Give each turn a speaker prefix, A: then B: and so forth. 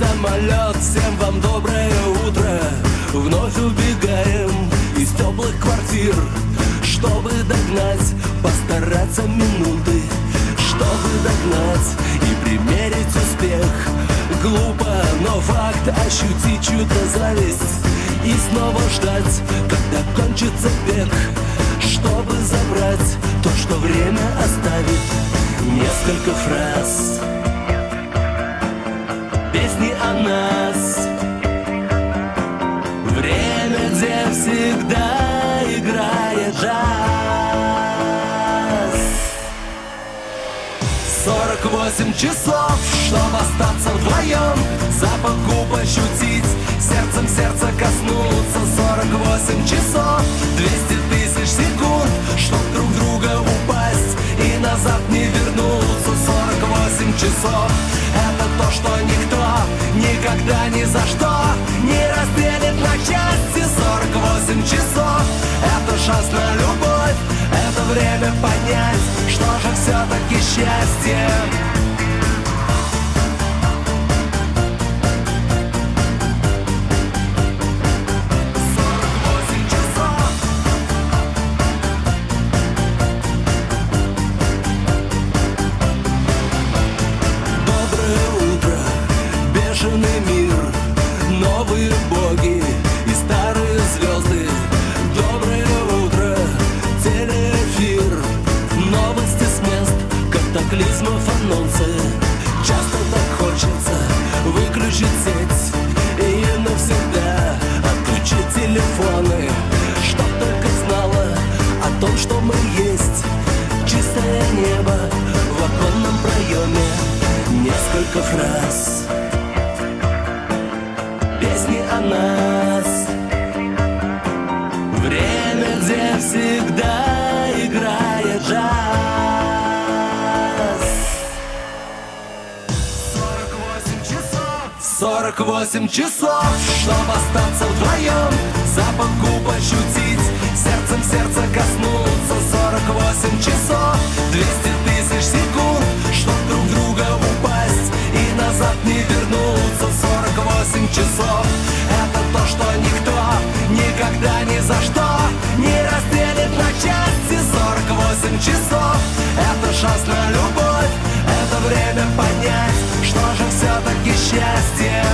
A: самолет, всем вам доброе утро. Вновь убегаем из теплых квартир. Чтобы догнать, постараться минуты. Чтобы догнать и примерить успех. Глупо, но факт ощутить чью-то зависть. И снова ждать, когда кончится бег Чтобы забрать то, что время оставит. Несколько фраз нас. Время, где всегда играет джаз. 48 часов, чтобы остаться вдвоем Запаху пощутить, сердцем сердца коснуться. 48 часов, 200 тысяч секунд Чтоб друг друга упасть и назад не вернуться. 48 часов Это то, что никто никогда ни за что Не разделит на части 48 часов. Это шанс на любовь, это время понять Что же все-таки счастье Новости с мест, катаклизмов анонсы. Часто так хочется выключить сеть И навсегда отключить телефоны. Чтоб только знала о том, что мы есть. Чистое небо в оконном проеме. Несколько фраз. Песни о нас. Время, где всегда 48 часов, чтобы остаться вдвоем на